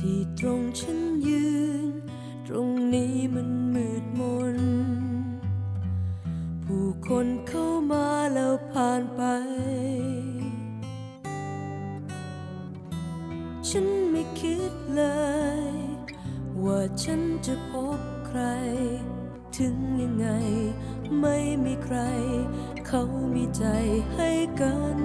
ที่ตรงฉันยืน ตรงนี้มันมืดมน ผู้คนเข้ามาแล้วผ่านไป ฉันไม่คิดเลย ว่าฉันจะพบใคร ถึงยังไง ไม่มีใคร เขามีใจให้กัน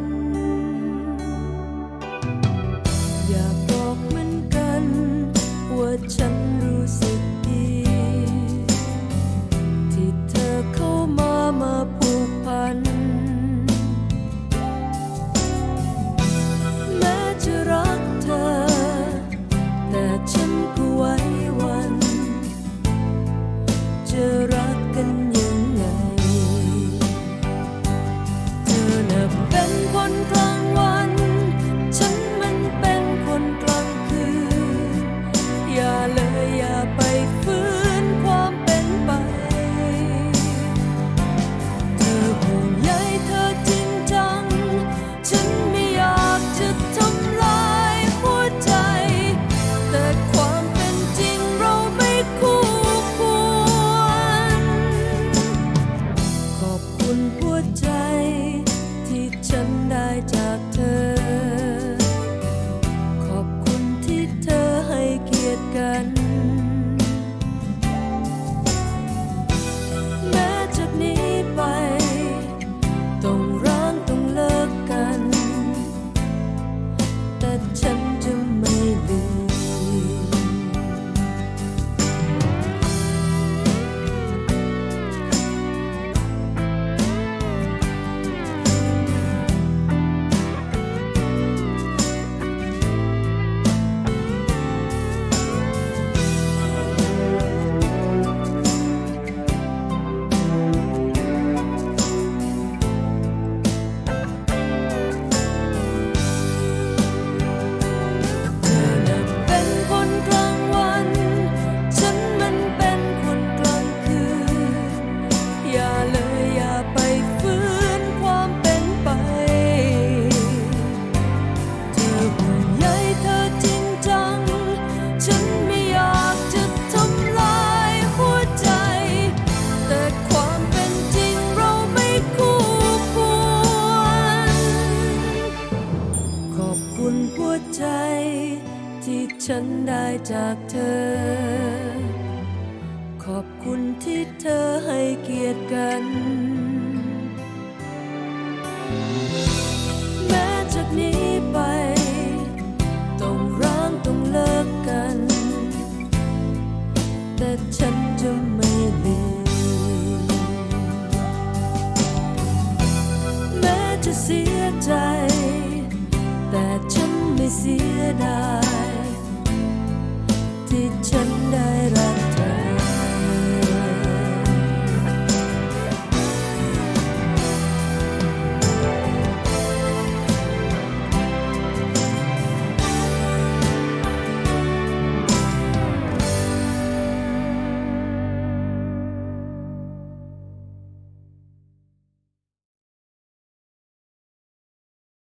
อบคุณหัวใจ ที่ฉันได้จากเธอ ขอบคุณที่เธอให้เกียรติกัน แม้จากนี้ไป ต้องร้างต้องเลิกกัน แต่ฉันจะไม่ลืมแม้จะสิ did I?